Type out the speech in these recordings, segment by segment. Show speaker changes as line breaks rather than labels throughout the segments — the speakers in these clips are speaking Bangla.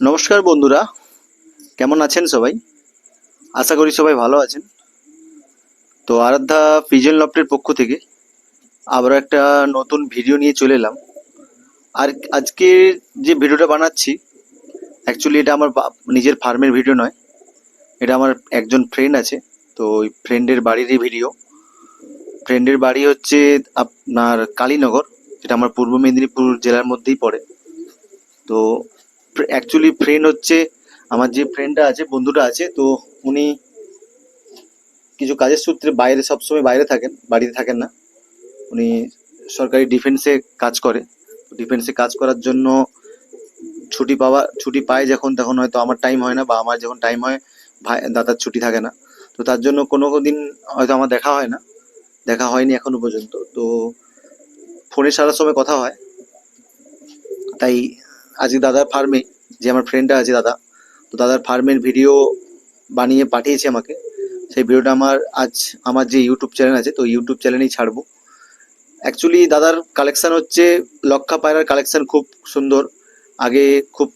নমস্কার বন্ধুরা। কেমন আছেন সবাই? আশা করি সবাই ভালো আছেন। তো আরাধ্যা পিজন লফটের পক্ষ থেকে আবার একটা নতুন ভিডিও নিয়ে চলে এলাম। আর আজকে যে ভিডিওটা বানাচ্ছি অ্যাকচুয়ালি এটা আমার নিজের ফার্মের ভিডিও নয়। এটা আমার একজন ফ্রেন্ড আছে, তো ওই ফ্রেন্ডের বাড়িরই ভিডিও। ফ্রেন্ডের বাড়ি হচ্ছে আপনার কালীনগর, যেটা আমার পূর্ব মেদিনীপুর জেলার মধ্যেই পড়ে। তো অ্যাকচুয়ালি ফ্রেন্ড হচ্ছে, আমার যে ফ্রেন্ডটা আছে, বন্ধুটা আছে, তো উনি কিছু কাজের সূত্রে বাইরে, সবসময় বাইরে থাকেন, বাড়িতে থাকেন না। উনি সরকারি ডিফেন্সে কাজ করে। ডিফেন্সে কাজ করার জন্য ছুটি পাওয়া, ছুটি পায় যখন, তখন হয়তো আমার টাইম হয় না বা আমার যখন টাইম হয়, ভাই, দাদার ছুটি থাকে না। তো তার জন্য কোনো দিন হয়তো আমার দেখা হয় না। দেখা হয়নি এখনও পর্যন্ত। তো ফোনে সারার সময় কথা হয়। তাই আজকে দাদার ফার্মে যে আমার ফ্রেন্ডটা আছে দাদা, তো দাদার ফার্মের ভিডিও বানিয়ে পাঠিয়েছে আমাকে। সেই ভিডিওটা আমার আজ, আমার যে ইউটিউব চ্যানেল আছে, তো ইউটিউব চ্যানেলেই ছাড়বো। অ্যাকচুয়ালি দাদার কালেকশান হচ্ছে লক্ষা পায়রার কালেকশান খুব সুন্দর। আগে খুব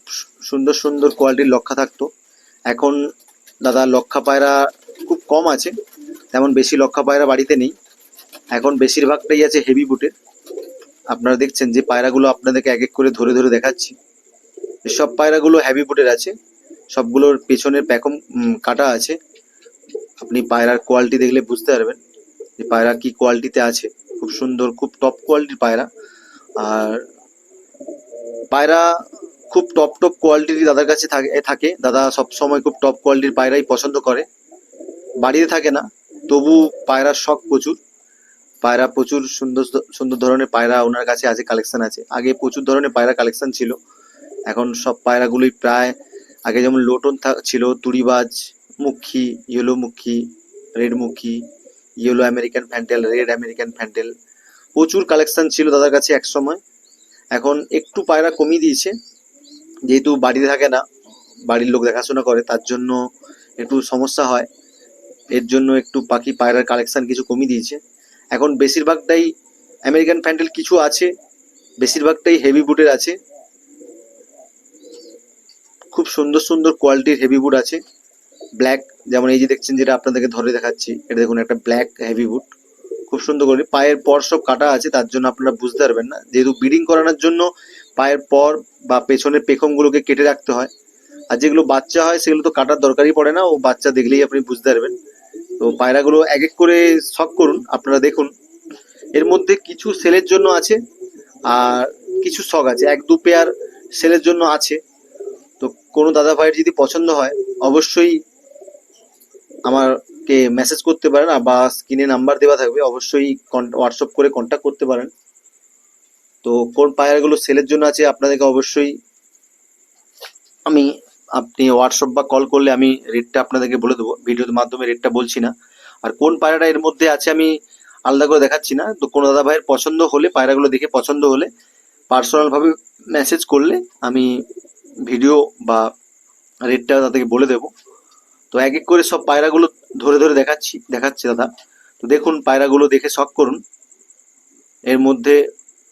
সুন্দর সুন্দর কোয়ালিটির লক্ষা থাকতো। এখন দাদা লক্ষা পায়রা খুব কম আছে। তেমন বেশি লক্ষা পায়রা বাড়িতে নেই। এখন বেশিরভাগটাই আছে হেভি বুটের আপনারা দেখছেন যে পায়রাগুলো আপনাদেরকে এক এক করে ধরে ধরে দেখাচ্ছি। সব পায়রাগুলো হ্যাভি বুটের আছে। সবগুলোর পেছনের প্যাকম কাটা আছে। আপনি পায়রার কোয়ালিটি দেখলে বুঝতে পারবেন যে পায়রা কি কোয়ালিটিতে আছে। খুব সুন্দর, খুব টপ কোয়ালিটির পায়রা। আর পায়রা খুব টপ টপ কোয়ালিটির দাদার কাছে থাকে থাকে। দাদা সব সময় খুব টপ কোয়ালিটির পায়রাই পছন্দ করে। বাড়িতে থাকে না, তবু পায়রার শখ প্রচুর। পায়রা প্রচুর সুন্দর সুন্দর ধরনের পায়রা ওনার কাছে আছে কালেকশন আছে। আগে প্রচুর ধরনের পায়রা কালেকশন ছিল। এখন সব পায়রাগুলোই প্রায়, আগে যেমন লোটন ছিল, তুড়িবাজ, মুখী ইয়েলো মুখী রেড মুখী yellow American fantail red American fantail প্রচুর কালেকশন ছিল দাদার কাছে এক সময়। এখন একটু পায়রা কমিয়ে দিয়েছে, যেহেতু বাড়িতে থাকে না, বাড়ির লোক দেখাশোনা করে, তার জন্য একটু সমস্যা হয়। এর জন্য একটু পাখি পায়রার কালেকশন কিছু কমিয়ে দিয়েছে। এখন বেশিরভাগটাই আমেরিকান ফ্যান্টেল কিছু আছে, বেশিরভাগটাই হেভি বুটের আছে। খুব সুন্দর সুন্দর কোয়ালিটির হেভি বুট আছে। ব্ল্যাক যেমন এই যে দেখছেন যেটা আপনাদেরকে ধরে দেখাচ্ছি, এটা দেখুন একটা ব্ল্যাক হেভি বুট খুব সুন্দর করে, পায়ের পর সব কাটা আছে, তার জন্য আপনারা বুঝতে পারবেন না। যেহেতু ব্রিডিং করানোর জন্য পায়ের পর বা পেছনের পেখমগুলোকে কেটে রাখতে হয়। আর যেগুলো বাচ্চা হয়, সেগুলো তো কাটার দরকারই পড়ে না, ও বাচ্চা দেখলেই আপনি বুঝতে পারবেন। তো পায়রাগুলো এক এক করে শখ করুন, আপনারা দেখুন। এর মধ্যে কিছু সেলের জন্য আছে, আর কিছু শখ আছে। এক দু পেয়ার সেলের জন্য আছে। কোনো দাদা ভাইয়ের যদি পছন্দ হয়, অবশ্যই আমাকে মেসেজ করতে পারেন বা স্ক্রিনে নাম্বার দেওয়া থাকবে, অবশ্যই হোয়াটসঅ্যাপ করে কন্ট্যাক্ট করতে পারেন। তো কোন পায়রাগুলো সেলের জন্য আছে, আপনাদেরকে অবশ্যই আমি, আপনি হোয়াটসঅ্যাপ বা কল করলে আমি রেটটা আপনাদেরকে বলে দেবো। ভিডিওর মাধ্যমে রেটটা বলছি না। আর কোন পায়রাটা এর মধ্যে আছে আমি আলাদা করে দেখাচ্ছি না। তো কোনো দাদা ভাইয়ের পছন্দ হলে পায়রাগুলো দেখে পছন্দ হলে পার্সোনালভাবে মেসেজ করলে আমি ভিডিও বা রেটটা তাদেরকে বলে দেবো। তো এক এক করে সব পায়রাগুলো ধরে ধরে দেখাচ্ছি দেখাচ্ছি দাদা। তো দেখুন, পায়রাগুলো দেখে শখ করুন। এর মধ্যে,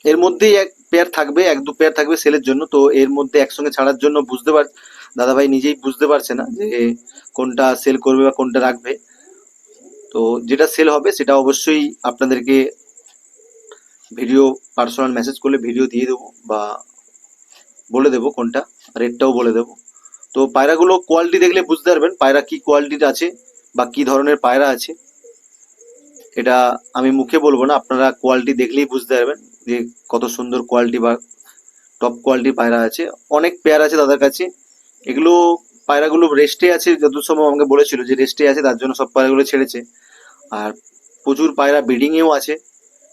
এর মধ্যেই এক পেয়ার থাকবে, এক দু পেয়ার থাকবে সেলের জন্য। তো এর মধ্যে একসঙ্গে ছাড়ার জন্য বুঝতে পার দাদা ভাই নিজেই বুঝতে পারছে না যে কোনটা সেল করবে বা কোনটা রাখবে। তো যেটা সেল হবে সেটা অবশ্যই আপনাদেরকে ভিডিও পার্সোনাল মেসেজ করলে ভিডিও দিয়ে দেবো বা বলে দেবো কোনটা। রেটটাও বলে দেবো। তো পায়রাগুলো কোয়ালিটি দেখলে বুঝতে পারবেন পায়রা কি কোয়ালিটির আছে বা কি ধরনের পায়রা আছে। এটা আমি মুখে বলব না, আপনারা কোয়ালিটি দেখলেই বুঝতে পারবেন যে কত সুন্দর কোয়ালিটি বা টপ কোয়ালিটির পায়রা আছে। অনেক পেয়ার আছে তাদের কাছে। এগুলো পায়রাগুলো রেস্টে আছে যত সময় আমাকে বলেছিল যে রেস্টে আছে, তার জন্য সব পায়রাগুলো ছেড়েছে। আর প্রচুর পায়রা ব্রিডিংয়েও আছে,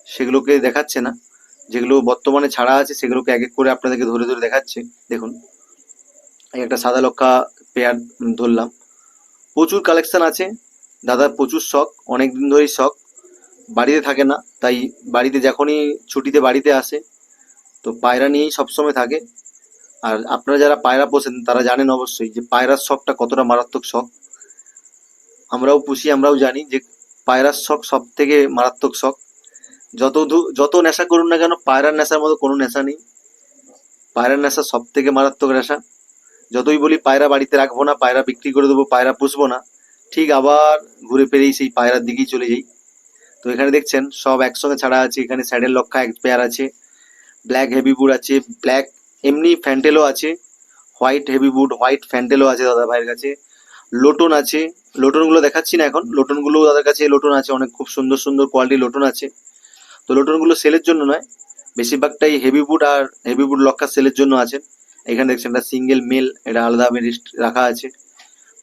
সেগুলোকে দেখাচ্ছে না। যেগুলো বর্তমানে ছাড়া আছে, সেগুলোকে এক এক করে আপনাদেরকে ধরে ধরে দেখাচ্ছে। দেখুন। একটা সাদা লক্ষা পেয়ার ধরলাম। প্রচুর কালেকশন আছে। দাদার প্রচুর শখ। অনেক দিন ধরেই শখ। বাড়িতে থাকে না, তাই বাড়িতে যখনই ছুটিতে বাড়িতে আসে, তো পায়রা নিয়েই সবসময় থাকে। আর আপনারা যারা পায়রা পোষেন, তারা জানেন অবশ্যই যে পায়রার শখটা কতটা মারাত্মক শখ। আমরাও পুষি, আমরাও জানি যে পায়রার শখ সব থেকে মারাত্মক শখ। যত যত নেশা করুন না কেন, পায়রার নেশার মতো কোনো নেশা নেই। পায়রার নেশা সব থেকে মারাত্মক নেশা। যতই বলি পায়রা বাড়িতে রাখব না, পায়রা বিক্রি করে দেবো, পায়রা পুষবো না, ঠিক আবার ঘুরে ফিরেই সেই পায়রার দিকেই চলে যাই। তো এখানে দেখছেন সব একসঙ্গে ছাড়া আছে, এখানে স্যাডেল লক্ষা এক পেয়ার আছে ব্ল্যাক হেভি বুট আছে ব্ল্যাক এমনি ফ্যান্টেলও আছে হোয়াইট হেভি বুট হোয়াইট ফ্যান্টেলও আছে দাদা ভাইয়ের কাছে, লোটন আছে, লোটনগুলো দেখাচ্ছি না এখন লোটনগুলো দাদার কাছে লোটন আছে, অনেক খুব সুন্দর সুন্দর কোয়ালিটি লোটন আছে। তো লোটনগুলো সেলের জন্য নয়, বেশিরভাগটাই হেভি বুট আর হেভি বুট লক্ষা সেলের জন্য আছে। এখানে দেখছেন একটা সিঙ্গেল মেল এটা আলাদাভাবে রেস্ট রাখা আছে।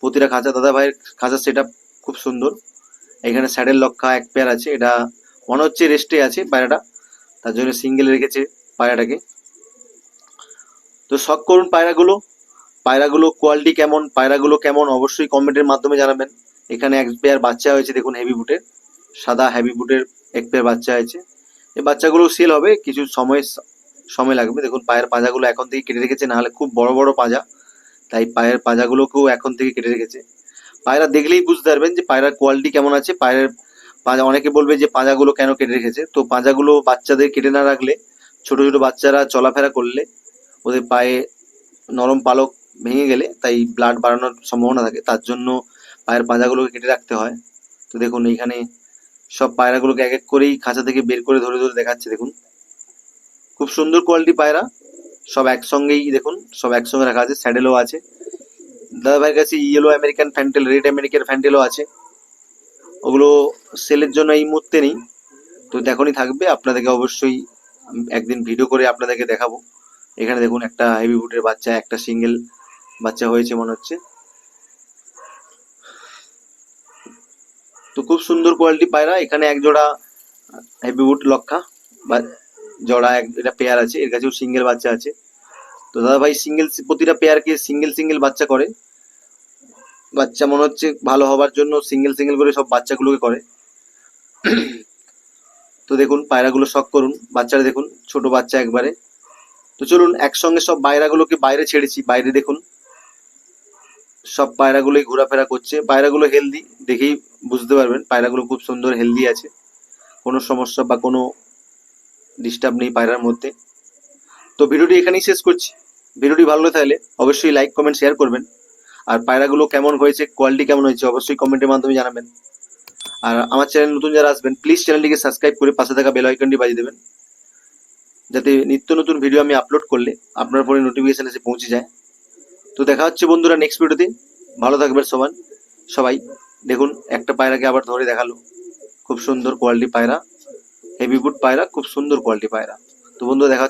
প্রতিটা খাঁচা দাদা ভাইয়ের খাঁচার সেট খুব সুন্দর। এখানে স্যাডেল লক্ষা এক পেয়ার আছে, এটা মনে হচ্ছে রেস্টে আছে পায়রাটা। তার জন্য সিঙ্গেল রেখেছে পায়রাটাকে। তো শখ করুন পায়রাগুলো। পায়রাগুলো কোয়ালিটি কেমন, পায়রাগুলো কেমন অবশ্যই কমেন্টের মাধ্যমে জানাবেন। এখানে এক পেয়ার বাচ্চা হয়েছে, দেখুন হেভি বুটের সাদা হেভি বুটের এক পেয়ার বাচ্চা হয়েছে। এই বাচ্চাগুলো সেল হবে, কিছু সময় সময় লাগবে। দেখুন, পায়ের পাঁজাগুলো এখন থেকে কেটে রেখেছে, নাহলে খুব বড় বড় পাজা। তাই পায়ের পাঁজাগুলোকেও এখন থেকে কেটে রেখেছে। পায়রা দেখলেই বুঝতে পারবেন যে পায়রার কোয়ালিটি কেমন আছে। পায়ের পাজা, অনেকে বলবে যে পাঁজাগুলো কেন কেটে রেখেছে। তো পাঁজাগুলো বাচ্চাদের কেটে না রাখলে, ছোট ছোট বাচ্চারা চলাফেরা করলে ওদের পায়ে নরম পালক ভেঙে গেলে তাই ব্লাড বাড়ানোর সম্ভাবনা থাকে। তার জন্য পায়ের পাঁজাগুলোকে কেটে রাখতে হয়। তো দেখুন, এইখানে সব পায়রাগুলোকে এক এক করেই খাঁচা থেকে বের করে ধরে ধরে দেখাচ্ছে। দেখুন খুব সুন্দর কোয়ালিটি পায়রা। সব একসঙ্গেই দেখুন, সব একসঙ্গে রাখা আছে স্যাডেলও আছে। দাদা ভাইয়ের কাছে yellow American fantail red American ফ্যান্টেলও আছে। ওগুলো সেলের জন্য এই মুহূর্তে নেই। তো এখনই থাকবে, আপনাদেরকে অবশ্যই একদিন ভিডিও করে আপনাদেরকে দেখাবো। এখানে দেখুন একটা হেভি বুটের বাচ্চা, একটা সিঙ্গেল বাচ্চা হয়েছে মনে হচ্ছে। তো খুব সুন্দর কোয়ালিটি পায়রা, এখানে এক জোড়া হেভি বুট লক্ষা বা জোড়া এটা পেয়ার আছে, এর কাছেও সিঙ্গেল বাচ্চা আছে। তো দাদা ভাই সিঙ্গেল প্রতিটা পেয়ারকে সিঙ্গেল সিঙ্গেল বাচ্চা করে। বাচ্চা মনে হচ্ছে ভালো হবার জন্য সিঙ্গেল সিঙ্গেল করে সব বাচ্চাগুলোকে করে। তো দেখুন, পায়রাগুলো শখ করুন। বাচ্চারা দেখুন, ছোট বাচ্চা একবারে। তো চলুন, একসঙ্গে সব পায়রাগুলোকে বাইরে ছেড়েছি। বাইরে দেখুন, সব পায়রাগুলোই ঘোরাফেরা করছে। পায়রাগুলো হেলদি দেখেই বুঝতে পারবেন, পায়রাগুলো খুব সুন্দর হেলদি আছে। কোনো সমস্যা বা কোনো ডিস্টার্ব নেই পায়রার মধ্যে। তো ভিডিওটি এখানেই শেষ করছি। ভিডিওটি ভালো থাকলে অবশ্যই লাইক কমেন্ট শেয়ার করবেন। আর পায়রাগুলো কেমন হয়েছে কোয়ালিটি কেমন হয়েছে, অবশ্যই কমেন্টের মাধ্যমে জানাবেন। আর আমার চ্যানেল নতুন যারা আসবেন প্লিজ চ্যানেলটিকে সাবস্ক্রাইব করে পাশে থাকা বেল আইকনটি বাজিয়ে দেবেন। যাতে নিত্য নতুন ভিডিও আমি আপলোড করলে আপনার ফোনে নোটিফিকেশন এসে পৌঁছে যায়। তো দেখা হচ্ছে বন্ধুরা নেক্সট ভিডিওতে ভালো থাকবেন সবাই সবাই। দেখুন, একটা পায়রাকে আবার ধরে দেখাল। খুব সুন্দর কোয়ালিটি পায়রা। হেভি বুট পায়রা খুব সুন্দর কোয়ালিটি পায়রা। তো বন্ধু দেখা